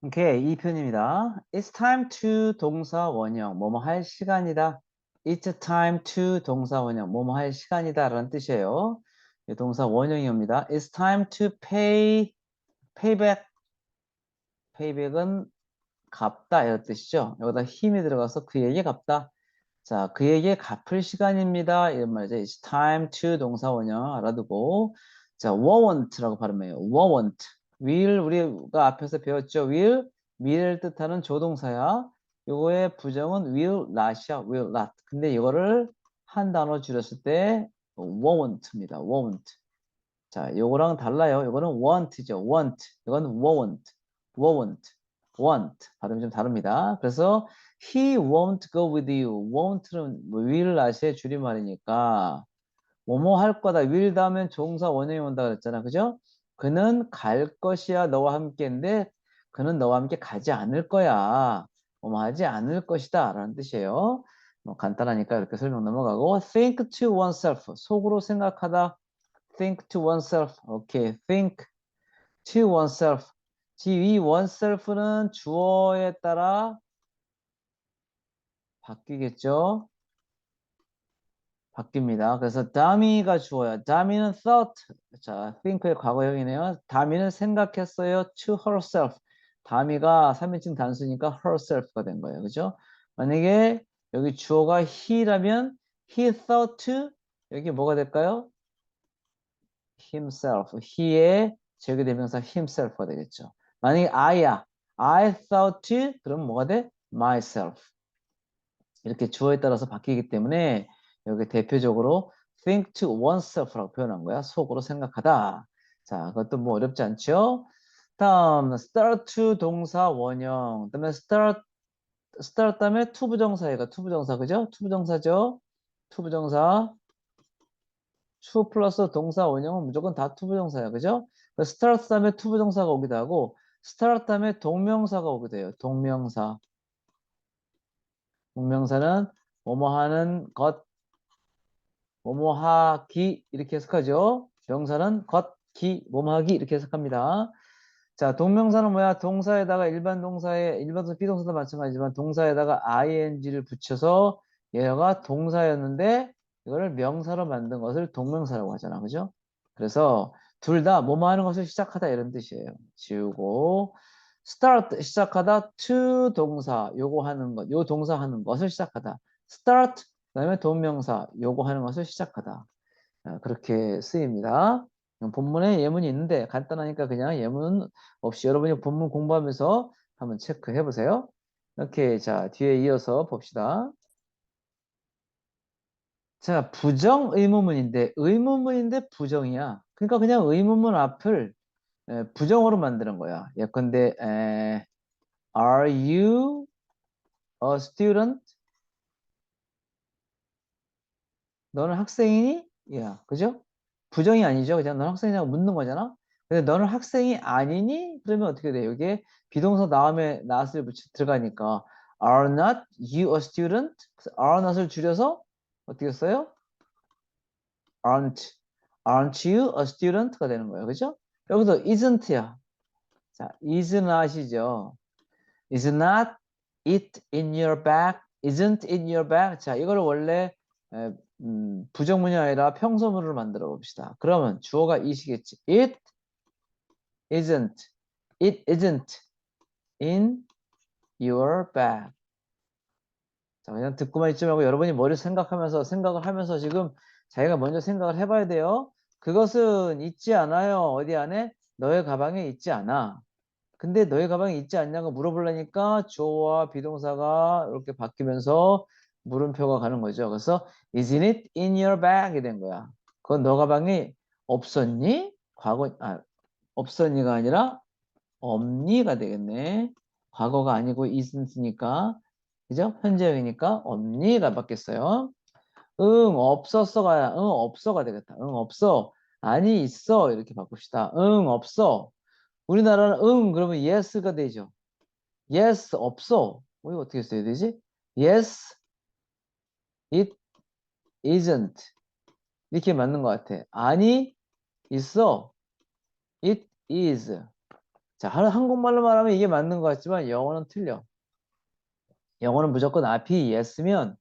오케이, 이 표현입니다. It's time to 동사 원형, 뭐뭐 할 시간이다. It's time to 동사 원형, 뭐뭐 할 시간이다 라는 뜻이에요. 이 동사 원형이 옵니다. It's time to pay, payback. payback은 갚다 이런 뜻이죠. 여기다 힘이 들어가서 그에게 갚다. 자, 그에게 갚을 시간입니다. 이런 말이죠. It's time to 동사 원형 알아두고 자, warrant라고 발음해요. warrant. Will 우리가 앞에서 배웠죠. will 미래를 뜻하는 조동사야. 요거의 부정은 will not이야. will not. 근데 이거를 한 단어 줄였을 때 warrant입니다. warrant. 자, 요거랑 달라요. 요거는 want죠. want. 이건 warrant. warrant. want. 발음이 좀 다릅니다. 그래서 he won't go with you. won't는 will not의 줄임말이니까 뭐뭐 할 거다. will 다음엔 종사 원형이 온다 그랬잖아. 그죠? 그는 갈 것이야 너와 함께인데 그는 너와 함께 가지 않을 거야. 뭐뭐 하지 않을 것이다 라는 뜻이에요. 뭐 간단하니까 이렇게 설명 넘어가고 think to oneself 속으로 생각하다 think to oneself 오케이 think to oneself 이 oneself는 주어에 따라 바뀌겠죠. 바뀝니다. 그래서 다미가 주어야. 다미는 thought. 자, think의 과거형이네요. 다미는 생각했어요. to herself. 다미가 3인칭 단수니까 herself가 된 거예요. 그죠? 만약에 여기 주어가 he라면 he thought to 여기 뭐가 될까요? himself. he의 제거대명사 himself가 되겠죠. 만약에 I야. I thought to 그럼 뭐가 돼? myself. 이렇게 주어에 따라서 바뀌기 때문에 여기 대표적으로 think to oneself라고 표현한 거야. 속으로 생각하다. 자, 그것도 뭐 어렵지 않죠? 다음 start to 동사 원형. 그다음에 start start 다음에 to 부정사예가 to 부정사 그죠? to 부정사죠. to 부정사. to 플러스 동사 원형은 무조건 다 to 부정사야. 그죠? start 다음에 to 부정사가 오기도 하고 start 다음에 동명사가 오기도 해요. 동명사. 동명사는 뭐뭐 하는 것, 뭐뭐 하기 이렇게 해석하죠. 명사는 것, 기, 뭐뭐 하기 이렇게 해석합니다. 자, 동명사는 뭐야? 동사에다가 일반 동사에 일반 동사, 비동사도 마찬가지지만 동사에다가 ing를 붙여서 얘가 동사였는데 이거를 명사로 만든 것을 동명사라고 하잖아. 그죠? 그래서 둘 다 뭐뭐 하는 것을 시작하다 이런 뜻이에요. 지우고 start 시작하다 to 동사 요거 하는 것, 요 동사 하는 것을 시작하다. start 그 다음에 동명사 요거 하는 것을 시작하다. 그렇게 쓰입니다. 본문에 예문이 있는데 간단하니까 그냥 예문 없이 여러분이 본문 공부하면서 한번 체크해 보세요. 이렇게 자 뒤에 이어서 봅시다. 자 부정 의문문인데 의문문인데 부정이야. 그러니까 그냥 의문문 앞을 에, 부정어로 만드는 거야. 예컨대 에, Are you a student? 너는 학생이니? 야, 그죠? 부정이 아니죠. 그냥 너는 학생이냐고 묻는 거잖아. 근데 너는 학생이 아니니? 그러면 어떻게 돼? 여기에 비동사 다음에 not을 붙이 들어가니까 are not you a student? are not을 줄여서 어떻게 써요? aren't aren't you a student가 되는 거예요. 그죠? 여기서 isn't야. 자, is not이죠. is not it in your bag? isn't in your bag? 자, 이걸 원래 에, 음, 부정문이 아니라 평소문으로 만들어 봅시다. 그러면 주어가 it이겠지. It isn't. It isn't in your bag. 자, 그냥 듣고만 있지 말고 여러분이 머리 생각하면서 생각을 하면서 지금 자기가 먼저 생각을 해봐야 돼요. 그것은 있지 않아요. 어디 안에? 너의 가방에 있지 않아. 근데 너의 가방에 있지 않냐고 물어보려니까 주어와 비동사가 이렇게 바뀌면서 물음표가 가는 거죠. 그래서 isn't it in your bag이 된 거야. 그건 너 가방에 없었니? 과거 아 없었니가 아니라 없니가 되겠네. 과거가 아니고 isn't니까 그죠? 현재형이니까 없니가 바뀌었어요. 응 없었어가 응 없어가 되겠다. 응 없어. 아니 있어 이렇게 바꿉시다. 응 없어. 우리나라는 응 그러면 yes가 되죠. yes 없어. 어, 이거 어떻게 써야 되지? yes it isn't 이렇게 맞는 것 같아. 아니 있어. it is. 자, 한- 한국말로 말하면 이게 맞는 것 같지만 영어는 틀려. 영어는 무조건 앞이 yes면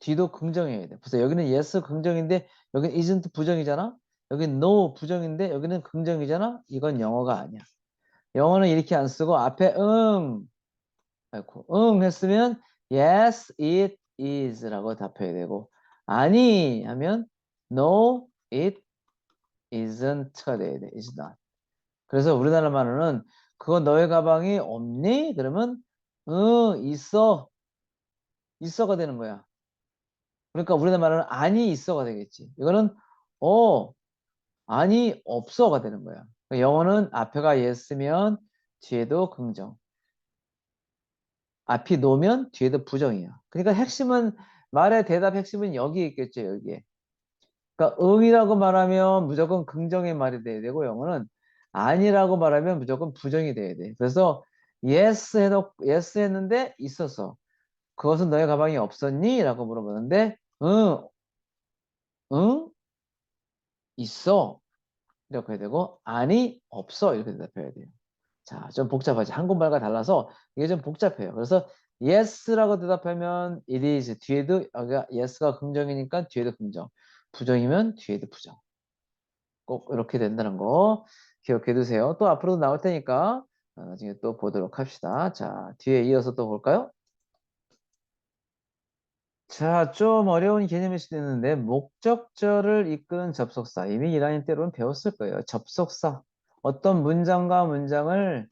뒤도 긍정이어야 돼. 그래서 여기는 yes 긍정인데 여기는 isn't 부정이잖아. 여기는 no 부정인데 여기는 긍정이잖아. 이건 영어가 아니야. 영어는 이렇게 안 쓰고 앞에 응, 응 했으면 yes it is라고 답해야 되고 아니 하면 no it isn't가 돼야 돼. is not. 그래서 우리나라 말로는 그거 너의 가방이 없니? 그러면 응 있어 있어가 되는 거야. 그러니까 우리나라 말로는 아니 있어가 되겠지. 이거는 어 아니 없어가 되는 거야. 영어는 앞에가 yes면 뒤에도 긍정. 앞이 노면 뒤에도 부정이야. 그러니까 핵심은 말의 대답 핵심은 여기 있겠죠 여기에. 그러니까 응이라고 말하면 무조건 긍정의 말이 돼야 되고 영어는 아니라고 말하면 무조건 부정이 돼야 돼. 그래서 yes 해도 yes 했는데 있었어. 그것은 너의 가방이 없었니? 라고 물어보는데 응, 응, 있어. 이렇게 해야 되고 아니, 없어. 이렇게 대답해야 돼요. 자, 좀 복잡하지. 한국말과 달라서 이게 좀 복잡해요. 그래서 yes라고 대답하면 it is 뒤에도 여기가 yes가 긍정이니까 뒤에도 긍정. 부정이면 뒤에도 부정. 꼭 이렇게 된다는 거 기억해 두세요. 또 앞으로도 나올 테니까 나중에 또 보도록 합시다. 자, 뒤에 이어서 또 볼까요? 자, 좀 어려운 개념일 수도 있는데 목적절을 이끄는 접속사 이미 1학년 때로는 배웠을 거예요. 접속사 어떤 문장과 문장을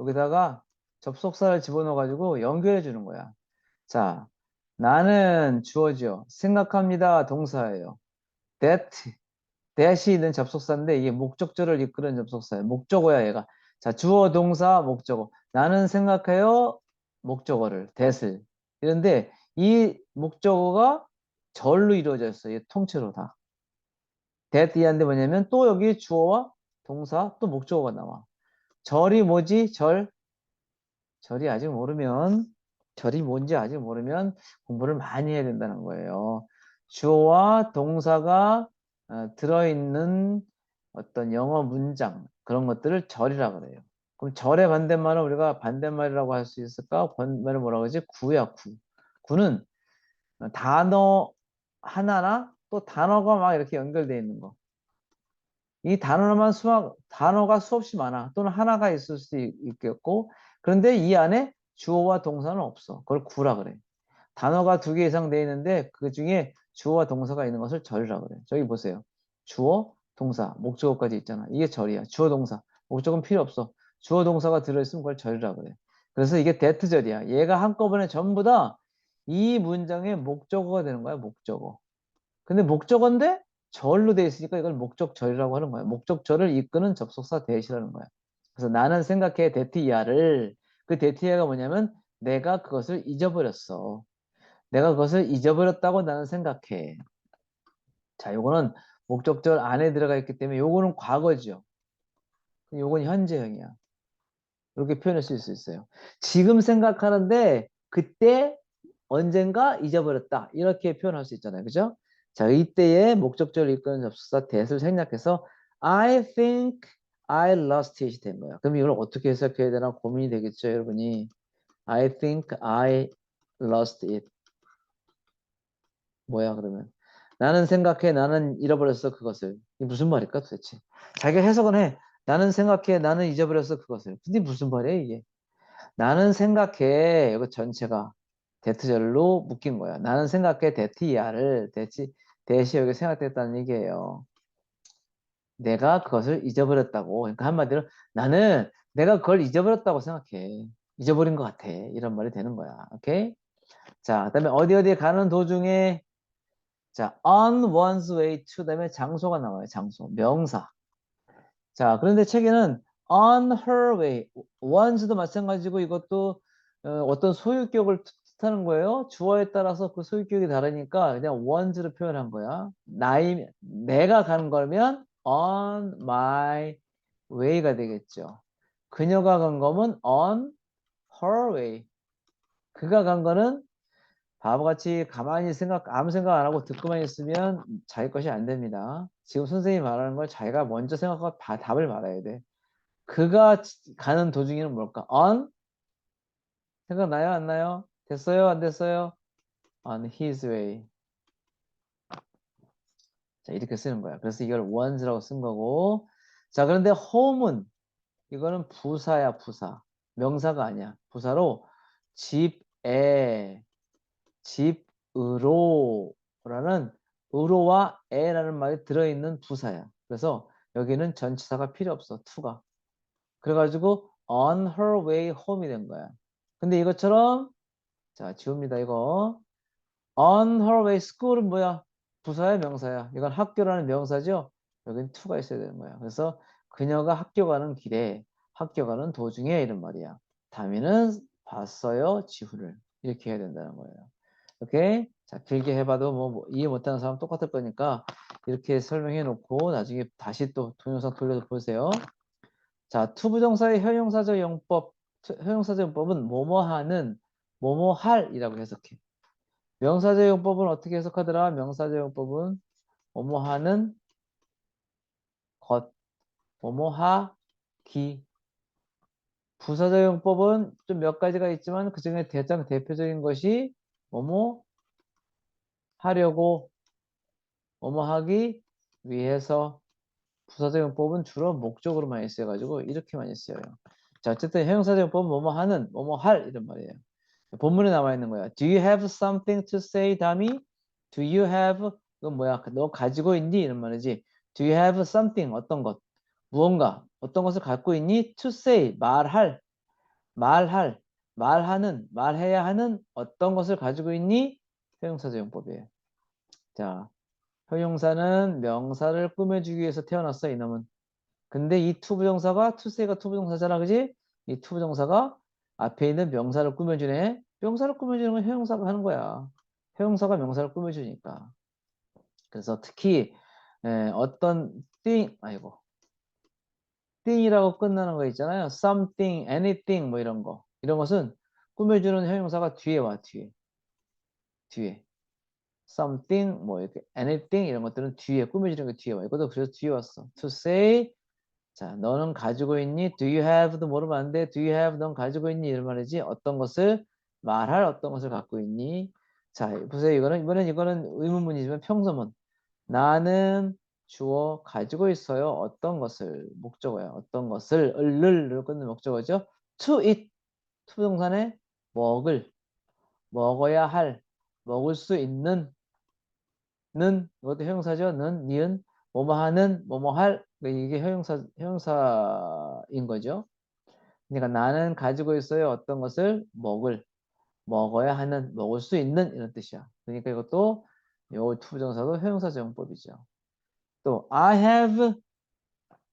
여기다가 접속사를 집어넣어 가지고 연결해 주는 거야. 자, 나는 주어죠. 생각합니다. 동사예요. that, that이 있는 접속사인데 이게 목적절을 이끄는 접속사예요. 목적어야 얘가. 자, 주어, 동사, 목적어. 나는 생각해요. 목적어를, that을. 이런데 이 목적어가 절로 이루어져 있어요. 통째로 다. that 이한데 뭐냐면 또 여기 주어와 동사 또 목적어가 나와. 절이 뭐지? 절. 절이 아직 모르면 절이 뭔지 아직 모르면 공부를 많이 해야 된다는 거예요. 주어와 동사가 어, 들어있는 어떤 영어 문장 그런 것들을 절이라 그래요. 그럼 절의 반대말은 우리가 반대말이라고 할 수 있을까? 반대말은 뭐라고 하지? 구야 구. 구는 단어 하나나 또 단어가 막 이렇게 연결되어 있는 거. 이 단어만 수학 단어가 수없이 많아. 또는 하나가 있을 수도 있겠고 그런데 이 안에 주어와 동사는 없어. 그걸 구라 그래. 단어가 두 개 이상 돼 있는데 그 중에 주어와 동사가 있는 것을 절이라 그래. 저기 보세요. 주어, 동사, 목적어까지 있잖아. 이게 절이야. 주어, 동사. 목적은 필요 없어. 주어, 동사가 들어있으면 그걸 절이라 그래. 그래서 이게 대트절이야. 얘가 한꺼번에 전부 다 이 문장의 목적어가 되는 거야. 목적어. 근데 목적어인데 절로 돼 있으니까 이걸 목적절이라고 하는 거야. 목적절을 이끄는 접속사 대시라는 거야. 그래서 나는 생각해 데티야를 그 데티야가 뭐냐면 내가 그것을 잊어버렸어. 내가 그것을 잊어버렸다고 나는 생각해. 자, 요거는 목적절 안에 들어가 있기 때문에 요거는 과거죠. 요건 현재형이야. 이렇게 표현할 수 있어요. 지금 생각하는데 그때 언젠가 잊어버렸다. 이렇게 표현할 수 있잖아요. 그죠? 자, 이때의 목적절을 이끄는 접속사 that을 생략해서 I think I lost it이 된 거야. 그럼 이걸 어떻게 해석해야 되나 고민이 되겠죠, 여러분이. I think I lost it. 뭐야, 그러면? 나는 생각해, 나는 잃어버렸어, 그것을. 이게 무슨 말일까, 도대체? 자기가 해석은 해. 나는 생각해, 나는 잊어버렸어, 그것을. 근데 무슨 말이야, 이게? 나는 생각해, 이거 전체가 데트절로 묶인 거야. 나는 생각해, 데트야를, 대시, 대시 여기 생각됐다는 얘기예요. 내가 그것을 잊어버렸다고. 그러니까 한마디로 나는 내가 그걸 잊어버렸다고 생각해. 잊어버린 것 같아. 이런 말이 되는 거야. 오케이? 자, 그다음에 어디 어디 가는 도중에 자, on one's way to 다음에 장소가 나와요. 장소. 명사. 자, 그런데 책에는 on her way. one's도 마찬가지고 이것도 어, 떤 소유격을 뜻하는 거예요. 주어에 따라서 그 소유격이 다르니까 그냥 one's로 표현한 거야. 나이 내가 가는 거면 on my way가 되겠죠. 그녀가 간 거면 on her way. 그가 간 거는 바보같이 가만히 생각, 아무 생각 안 하고 듣고만 있으면 자기 것이 안 됩니다. 지금 선생님이 말하는 걸 자기가 먼저 생각하고 다 답을 말해야 돼. 그가 지- 가는 도중에는 뭘까? on 생각나요? 안 나요? 됐어요? 안 됐어요? on his way. 자, 이렇게 쓰는 거야. 그래서 이걸 one's라고 쓴 거고. 자, 그런데 home은 이거는 부사야, 부사. 명사가 아니야. 부사로 집에, 집으로라는 으로와 에라는 말이 들어있는 부사야. 그래서 여기는 전치사가 필요 없어. to가. 그래가지고 on her way home이 된 거야. 근데 이것처럼 자 지웁니다 이거 on her way school은 뭐야? 부사야 명사야? 이건 학교라는 명사죠? 여긴 to가 있어야 되는 거야. 그래서 그녀가 학교 가는 길에 학교 가는 도중에 이런 말이야. 다미는 봤어요 지훈을 이렇게 해야 된다는 거예요. 오케이? 자 길게 해봐도 뭐, 뭐 이해 못하는 사람 똑같을 거니까 이렇게 설명해 놓고 나중에 다시 또 동영상 돌려서 보세요. 자, 투부정사의 형용사적 투- 형용사적 용법은 뭐뭐하는, 뭐뭐 할이라고 해석해. 명사적 용법은 어떻게 해석하더라? 명사적 용법은 뭐뭐 하는 것, 뭐뭐 하기. 부사적 용법은 좀 몇 가지가 있지만 그 중에 가장 대표적인 것이 뭐뭐 하려고, 뭐뭐 하기 위해서. 부사적 용법은 주로 목적으로 많이 쓰여가지고 이렇게 많이 쓰여요. 자, 어쨌든 형용사적 용법은 뭐뭐 하는, 뭐뭐 할 이런 말이에요. 본문에 나와 있는 거야. Do you have something to say, 다미? Do you have 이건 뭐야? 너 가지고 있니? 이런 말이지. Do you have something 어떤 것? 무언가 어떤 것을 갖고 있니? To say 말할 말할 말하는 말해야 하는 어떤 것을 가지고 있니? 형용사적 용법이에요. 자, 형용사는 명사를 꾸며주기 위해서 태어났어 이놈은. 근데 이 투부정사가 투세가 투부정사잖아, 그지? 이 투부정사가 앞에 있는 명사를 꾸며주네. 명사를 꾸며주는 건 형용사가 하는 거야. 형용사가 명사를 꾸며주니까. 그래서 특히 에, 어떤 thing, 아이고, thing이라고 끝나는 거 있잖아요. something, anything 뭐 이런 거. 이런 것은 꾸며주는 형용사가 뒤에 와 뒤에. 뒤에. something 뭐 이렇게 anything 이런 것들은 뒤에 꾸며주는 게 뒤에 와. 이것도 그래서 뒤에 왔어. to say 자, 너는 가지고 있니? Do you have도 모르면 안 돼. Do you have? 넌 가지고 있니? 이런 말이지. 어떤 것을 말할 어떤 것을 갖고 있니? 자, 보세요. 이거는 이번엔 이거는 의문문이지만 평소문. 나는 주어 가지고 있어요. 어떤 것을 목적어야. 어떤 것을 을를 끊는 목적어죠. To eat. 투동산에 먹을 먹어야 할 먹을 수 있는 는 이것도 형용사죠. 는 니은 뭐뭐 하는 뭐뭐 할 이게 형용사 형용사인 거죠. 그러니까 나는 가지고 있어요. 어떤 것을 먹을 먹어야 하는 먹을 수 있는 이런 뜻이야. 그러니까 이것도 요 투부정사도 형용사 적 용법이죠. 또 I have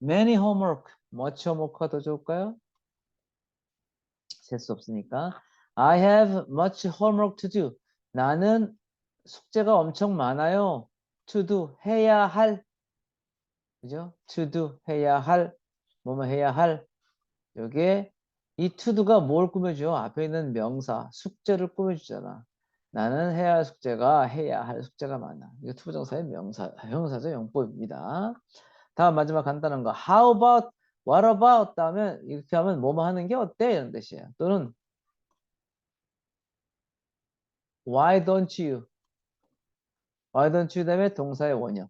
many homework. much homework가 더 좋을까요? 셀 수 없으니까 I have much homework to do. 나는 숙제가 엄청 많아요. to do 해야 할 그죠? to do 해야 할 뭐뭐 해야 할 요게 이 do가 뭘 꾸며줘? 앞에 있는 명사 숙제를 꾸며주잖아. 나는 해야 할 숙제가 해야 할 숙제가 많아. 이거 투부정사의 명사 형사적 용법입니다. 다음 마지막 간단한 거 how about what about 다음에 이렇게 하면 뭐뭐 하는 게 어때? 이런 뜻이에요. 또는 why don't you why don't you 다음에 동사의 원형.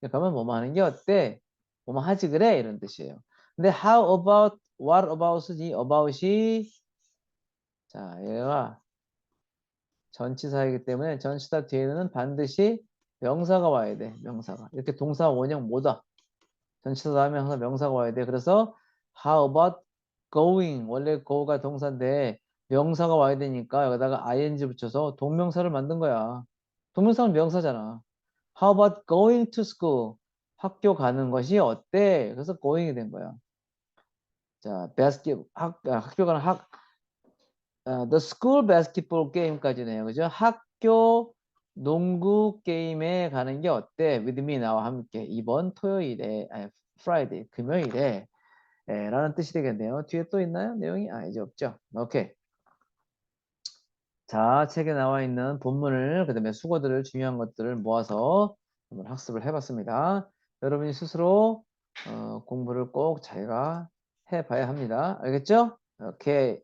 이렇게 하면 뭐뭐 하는 게 어때? 뭐뭐 하지 그래? 이런 뜻이에요. 근데 how about, what about이 about이 자 얘가 전치사이기 때문에 전치사 뒤에는 반드시 명사가 와야 돼. 명사가. 이렇게 동사 원형 뭐다. 전치사 다음에 항상 명사가 와야 돼. 그래서 how about going 원래 go가 동사인데 명사가 와야 되니까 여기다가 ing 붙여서 동명사를 만든 거야. 동명사는 명사잖아. How about going to school? 학교 가는 것이 어때? 그래서 going이 된 거야. 자, basketball 학, 아, 학교 가는 학 아, the school basketball game까지네요. 그죠? 학교 농구 게임에 가는 게 어때? with me 나와 함께 이번 토요일에 아니 Friday 금요일에 예, 라는 뜻이 되겠네요. 뒤에 또 있나요? 내용이? 아, 이제 없죠. 오케이. 자, 책에 나와 있는 본문을, 그 다음에 수고들을, 중요한 것들을 모아서 한번 학습을 해봤습니다. 여러분이 스스로 어, 공부를 꼭 자기가 해봐야 합니다. 알겠죠? 오케이.